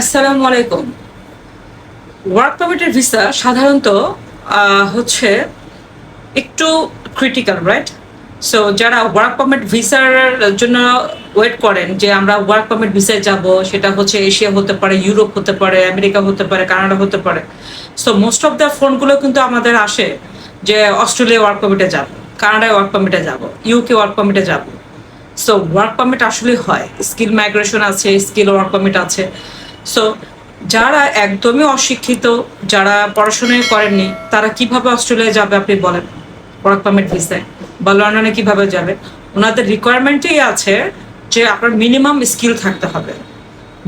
আসসালামু আলাইকুম। ওয়ার্ক পারমিটের ভিসা সাধারণত হচ্ছে একটু ক্রিটিক্যাল রাইট সো যারা ওয়ার্ক পারমিট ভিসার জন্য ওয়েট করেন, যে আমরা ওয়ার্ক পারমিট ভিসায় যাব, সেটা হচ্ছে এশিয়া হতে পারে ইউরোপ হতে পারে আমেরিকা হতে পারে কানাডা হতে পারে। সো মোস্ট অফ দ্য ফোনগুলো কিন্তু আমাদের আসে যে অস্ট্রেলিয়া ওয়ার্ক পারমিটে যাব কানাডায় ওয়ার্ক পারমিটে যাব ইউকে ওয়ার্ক পারমিটে যাব। সো ওয়ার্ক পারমিট আসলে হয়। স্কিল মাইগ্রেশন আছে স্কিল ওয়ার্ক পারমিট আছে। সো যারা একদমই অশিক্ষিত, যারা পড়াশোনাই করেননি, তারা কীভাবে অস্ট্রেলিয়া যাবে আপনি বলেন? ওয়ার্ক পারমিট ভিসায় বা লন্ডনে কীভাবে যাবে? ওনাদের রিকোয়ারমেন্টেই আছে যে আপনার মিনিমাম স্কিল থাকতে হবে।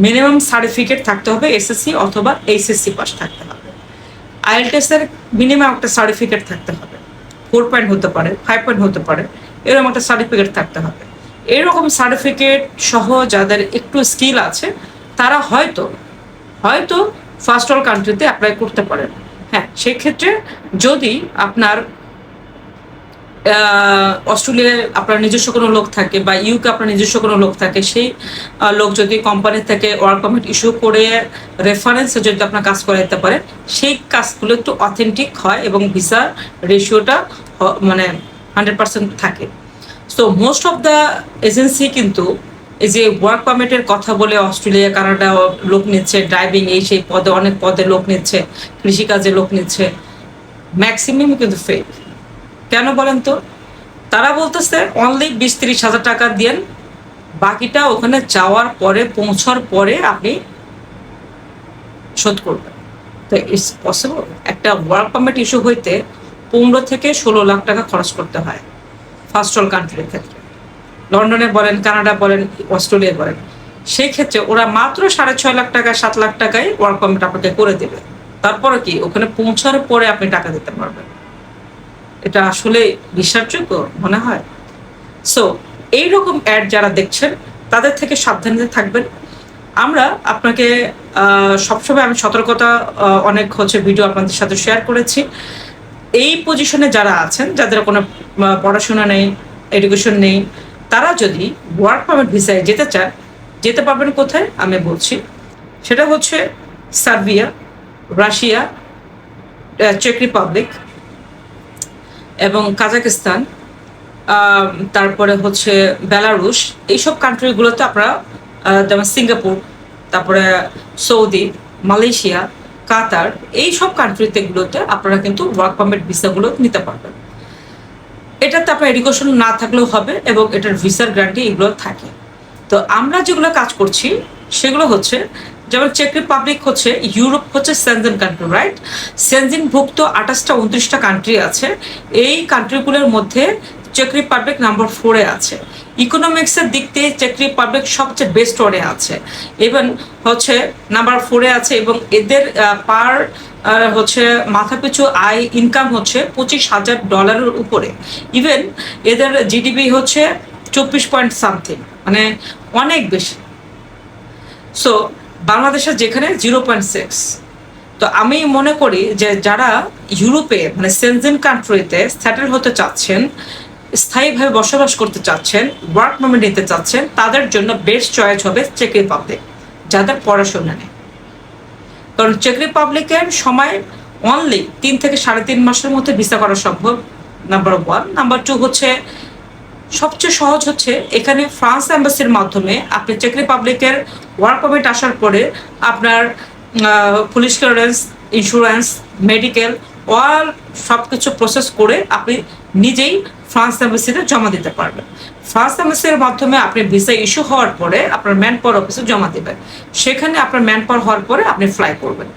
মিনিমাম সার্টিফিকেট থাকতে হবে এসএসসি অথবা এইচএসসি পাস থাকতে হবে। আইএলটিএসের মিনিমাম একটা সার্টিফিকেট থাকতে হবে। ফোর পয়েন্ট হতে পারে ফাইভ পয়েন্ট হতে পারে, এরকম একটা সার্টিফিকেট থাকতে হবে। এরকম সার্টিফিকেট সহ যাদের একটু স্কিল আছে তারা হয়তো হয়তো ফার্স্ট অল কান্ট্রিতে অ্যাপ্লাই করতে পারেন হ্যাঁ সেক্ষেত্রে যদি আপনার অস্ট্রেলিয়ায় আপনার নিজস্ব কোনো লোক থাকে বা ইউকে আপনার নিজস্ব কোনো লোক থাকে, সেই লোক যদি কোম্পানি থেকে ওয়ার্ক পারমিট ইস্যু করে রেফারেন্সে যদি আপনার কাজ করে দিতে পারে, সেই কাজগুলো একটু অথেন্টিক হয় এবং ভিসা রেশিওটা মানে হান্ড্রেড পার্সেন্ট থাকে। So most of the agency কিন্তু এই যে ওয়ার্ক পারমিটের কথা বলে অস্ট্রেলিয়া, কানাডা লোক নিচ্ছে ড্রাইভিং এই সেই পদে, অনেক পদে লোক নিচ্ছে, কৃষিকাজে লোক নিচ্ছে ম্যাক্সিমাম কিন্তু ফেক কেন বলেন তো? তারা বলতেছে অনলি বিশ তিরিশ হাজার টাকা দিয়েন, বাকিটা ওখানে যাওয়ার পরে, পৌঁছার পরে আপনি শোধ করবেন। তো ইটস পসিবল একটা ওয়ার্ক পারমিট ইস্যু হইতে পনেরো থেকে ষোলো লাখ টাকা খরচ করতে হয় ফার্স্ট অল কান্ট্রির ক্ষেত্রে। লন্ডনে বলেন কানাডা বলেন অস্ট্রেলিয়া বলেন সেই ক্ষেত্রে ওরা মাত্র সাড়ে ছয় লাখ টাকা, সাত লাখ টাকায় ওয়ার্ক পারমিট আপনাকে করে দেবে। তারপরে কি? ওখানে পৌঁছার পরে আপনি টাকা দিতে পারবেন। এটা আসলে বিশ্বাসযোগ্য মনে হয়? সো এই রকম অ্যাড যারা দেখছেন, তাদের থেকে সাবধানে থাকবেন। আমরা আপনাকে সবসময় আমি সতর্কতা অনেক হচ্ছে ভিডিও আপনাদের সাথে শেয়ার করেছি। এই পজিশনে যারা আছেন, যাদের কোনো পড়াশোনা নেই এডুকেশন নেই তারা যদি ওয়ার্ক পারমিট ভিসায় যেতে চান যেতে পারবেন কোথায়? আমি বলছি, সেটা হচ্ছে সার্বিয়া, রাশিয়া চেক রিপাবলিক এবং কাজাকিস্তান তারপরে হচ্ছে বেলারুশ। এইসব কান্ট্রিগুলোতে আপনারা যেমন সিঙ্গাপুর, তারপরে সৌদি, মালয়েশিয়া, কাতার এই সব কান্ট্রিতে গুলোতে আপনারা কিন্তু ওয়ার্ক পারমিট ভিসাগুলো নিতে পারবেন। এটাতে আপনার এডুকেশন না থাকলেও হবে এবং এটার ভিসার গ্যারান্টি এগুলো থাকে। তো আমরা যেগুলো কাজ করছি, সেগুলো হচ্ছে, যেমন চেক রিপাবলিক হচ্ছে ইউরোপ হচ্ছে সেনজেন কান্ট্রি রাইট সেনজিন ভুক্ত আঠাশটা উনত্রিশটা কান্ট্রি আছে। এই কান্ট্রিগুলোর মধ্যে চেক রিপাবলিক নাম্বার ফোরে আছে। ইকোনমিক্সের দিক দিয়ে চেক রিপাবলিক সবচেয়ে বেস্ট ওয়ার্ডে আছে। ইভেন হচ্ছে নাম্বার ফোরে আছে এবং এদের পার হচ্ছে মাথাপিছু আয় ইনকাম হচ্ছে পঁচিশ হাজার ডলারের উপরে। ইভেন এদের জিডিপি হচ্ছে চব্বিশ পয়েন্ট সামথিং মানে অনেক বেশি। সো বাংলাদেশের যেখানে জিরো পয়েন্ট সিক্স তো আমি মনে করি যে যারা ইউরোপে মানে সেনজেন কান্ট্রিতে স্যাটেল হতে চাচ্ছেন, স্থায়ীভাবে বসবাস করতে চাচ্ছেন ওয়ার্ক পারমিট নিতে চাচ্ছেন, তাদের জন্য বেস্ট চয়েস হবে চেক রিপাবলিক যাদের পড়াশোনা নেই। কারণ চেক রিপাবলিকের সময় অনলি তিন থেকে সাড়ে তিন মাসের মধ্যে ভিসা করা সম্ভব নাম্বার ওয়ান নাম্বার টু হচ্ছে, সবচেয়ে সহজ হচ্ছে, এখানে ফ্রান্স অ্যাম্বাসির মাধ্যমে আপনি চেক রিপাবলিকের ওয়ার্ক পারমিট আসার পরে আপনার police clearance insurance medical all সব কিছু প্রসেস করে আপনি নিজেই ফ্রান্স অ্যাম্বাসিতে জমা দিতে পারবেন। ফ্রান্স অ্যাম্বাসির মাধ্যমে আপনি ভিসা ইস্যু হওয়ার পরে আপনার ম্যান পাওয়ার অফিসে জমা দেবেন। সেখানে আপনার ম্যান পাওয়ার হওয়ার পরে আপনি ফ্লাই করবেন।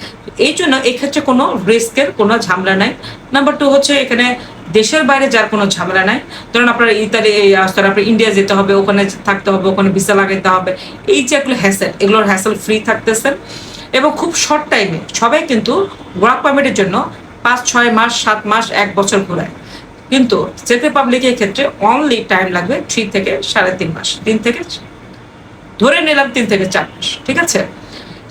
এই জন্য এক্ষেত্রে কোনো রিস্কের কোনো ঝামেলা নাই। নাম্বার টু হচ্ছে এখানে দেশের বাইরে যার কোনো ঝামেলা নাই। ধরুন আপনার ইতালি রাস্তায় আপনার ইন্ডিয়া যেতে হবে, ওখানে থাকতে হবে, ওখানে ভিসা লাগাইতে হবে। এই যে এগুলো হ্যাসেল এগুলোর হ্যাসেল ফ্রি থাকতেছেন। এবং খুব শর্ট টাইমে সবাই কিন্তু ওয়ার্ক পারমিটের জন্য পাঁচ, ছয় মাস, সাত মাস, এক বছর ঘুরায়। কিন্তু চেক রিপাবলিকের ক্ষেত্রে অনলি টাইম লাগবে থ্রি থেকে সাড়ে তিন মাস, তিন থেকে ধরে নিলাম তিন থেকে চার মাস, ঠিক আছে?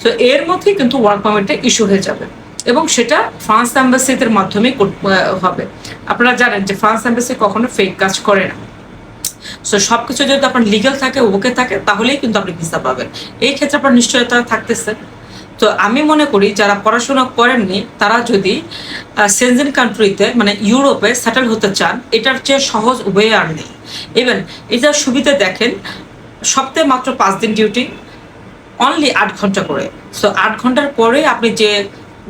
তো এর মধ্যে কিন্তু ওয়ার্ক পারমিটটা ইস্যু হয়ে যাবে এবং সেটা ফ্রান্স অ্যাম্বাসিদের মাধ্যমে হবে। আপনারা জানেন যে ফ্রান্স অ্যাম্বাসি কখনো ফেক কাজ করে না। সো সব কিছু যদি আপনার লিগাল থাকে, ওকে থাকে, তাহলেই কিন্তু আপনি ভিসা পাবেন। এই ক্ষেত্রে আপনার নিশ্চয়তা থাকতেছে। তো আমি মনে করি যারা পড়াশোনা করেননি, তারা যদি সেনজেন কান্ট্রিতে মানে ইউরোপে সেটেল হতে চান, এটার চেয়ে সহজ ওয়ে আর নেই। ইভেন এটার সুবিধা দেখেন, সপ্তাহে মাত্র পাঁচ দিন ডিউটি অনলি আট ঘণ্টা করে। সো আট ঘণ্টার পরে আপনি যে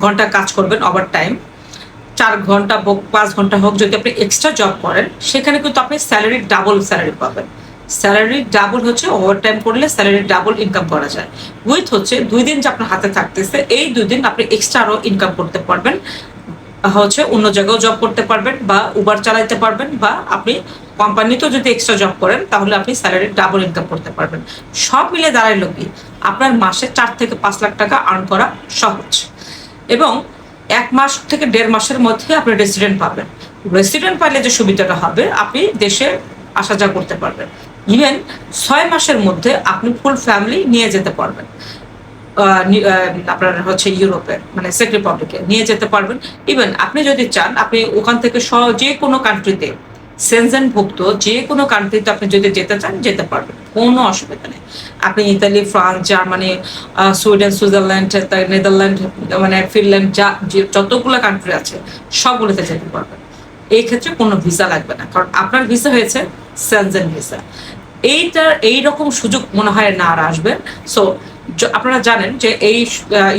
ঘণ্টা কাজ করবেন ওভার টাইম চার ঘণ্টা হোক, পাঁচ ঘণ্টা হোক, যদি আপনি এক্সট্রা জব করেন, সেখানে কিন্তু আপনি স্যালারি ডাবল স্যালারি পাবেন। স্যালারি ডাবল হচ্ছে ওভার টাইম করলে স্যালারি ডাবল ইনকাম করা যায়। উইথ হচ্ছে দুই দিন যে আপনার হাতে থাকতেছে, এই দুই দিন আপনি এক্সট্রা আরও ইনকাম করতে পারবেন। হচ্ছে অন্য জায়গাও জব করতে পারবেন বা উবার চালাইতে পারবেন বা আপনি কোম্পানিতেও যদি এক্সট্রা জব করেন, তাহলে আপনি স্যালারি ডাবল ইনকাম করতে পারবেন। সব মিলে দাঁড়াইলো কি? আপনার মাসে চার থেকে পাঁচ লাখ টাকা আর্ন করা সহজ। এবং এক মাস থেকে দেড় মাসের মধ্যে আপনি রেসিডেন্ট পাবেন। রেসিডেন্ট পাইলে যে সুবিধাটা হবে, আপনি দেশে আসা যাওয়া করতে পারবেন। ইভেন ছয় মাসের মধ্যে আপনি ফুল ফ্যামিলি নিয়ে যেতে পারবেন। আপনার হচ্ছে ইউরোপের মানে চেক রিপাবলিকে নিয়ে যেতে পারবেন। ইভেন আপনি যদি চান, আপনি ওখান থেকে স- যে কোনো কান্ট্রিতে সেনজেন ভুক্ত যে কোনো কান্ট্রিতে আপনি যদি যেতে চান, যেতে পারবেন। কোনো অসুবিধা নেই। আপনি Italy France Germany Sweden Switzerland Netherland মানে ফিনল্যান্ড যা যতগুলো কান্ট্রি আছে, সবগুলোতে যেতে পারবেন। এই ক্ষেত্রে কোনো ভিসা লাগবে না। কারণ আপনার ভিসা হয়েছে সেনজেন ভিসা। এইটার এই রকম সুযোগ মনে হয় না আর আসবে। সো আপনারা জানেন যে এই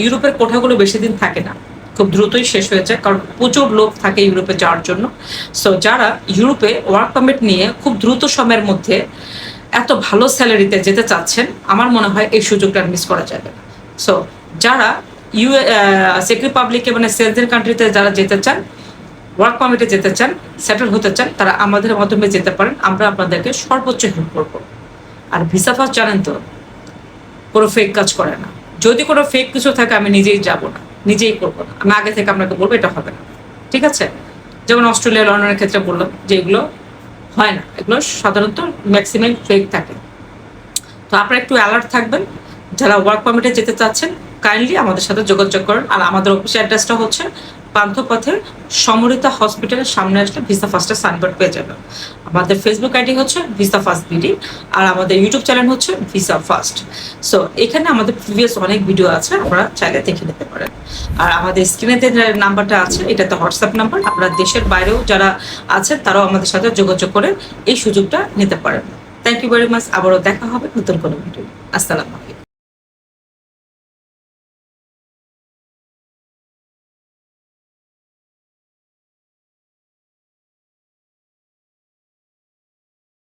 ইউরোপের কোঠাগুলো বেশি দিন থাকে না। খুব দ্রুতই শেষ হয়ে যায় কারণ প্রচুর লোক থাকে ইউরোপে যাওয়ার জন্য। সো যারা ইউরোপে ওয়ার্ক পারমিট নিয়ে খুব দ্রুত সময়ের মধ্যে এত ভালো স্যালারিতে যেতে চাচ্ছেন, আমার মনে হয় এই সুযোগটা মিস করা যাবে সো যারা ইউ চেক রিপাবলিকে মানে সেলসের কান্ট্রিতে যারা যেতে চান ওয়ার্ক পারমিটে যেতে চান, সেটেল হতে চান, তারা আমাদের মাধ্যমে যেতে পারেন, আমরা আপনাদেরকে সর্বোচ্চ হেল্প করব। আর ভিসা ফার্স্ট জানেন তো, কোনো ফেক কাজ করে না। যদি কোনো ফেক কিছু থাকে, আমি নিজেই যাব না, নিজেই করব না। আমি আগে থেকে আপনাকে বলব, এটা হবে না। ঠিক আছে? যেমন অস্ট্রেলিয়া, লন্ডনের ক্ষেত্রে বললাম যে এগুলো হয় না। এগুলো সাধারণত ম্যাক্সিমাম ফেক থাকে। তো আপনারা একটু অ্যালার্ট থাকবেন, যারা ওয়ার্ক পারমিটে যেতে চাচ্ছেন কাইন্ডলি আমাদের সাথে যোগাযোগ করেন। আর আমাদের অফিস অ্যাড্রেসটা হচ্ছে পান্থপথের সমরিতা হসপিটালের সামনে আসলে ভিসা ফার্স্টের সাইনবোর্ড পেয়ে যাবেন আমাদের ফেসবুক আইডি হচ্ছে ভিসা ফার্স্ট বিডি আর আমাদের ইউটিউব চ্যানেল হচ্ছে ভিসা ফার্স্ট। সো এখানে আমাদের প্রিভিয়াস অনেক ভিডিও আছে, আপনারা চাইলে দেখে নিতে পারেন। আর আমাদের স্ক্রিনে যে নাম্বারটা আছে এটা তো হোয়াটসঅ্যাপ নাম্বার আপনারা দেশের বাইরেও যারা আছেন, তারাও আমাদের সাথে যোগাযোগ করে এই সুযোগটা নিতে পারেন। থ্যাংক ইউ ভেরি মাচ আবারও দেখা হবে নতুন কোনো ভিডিও আসসালামু আলাইকুম।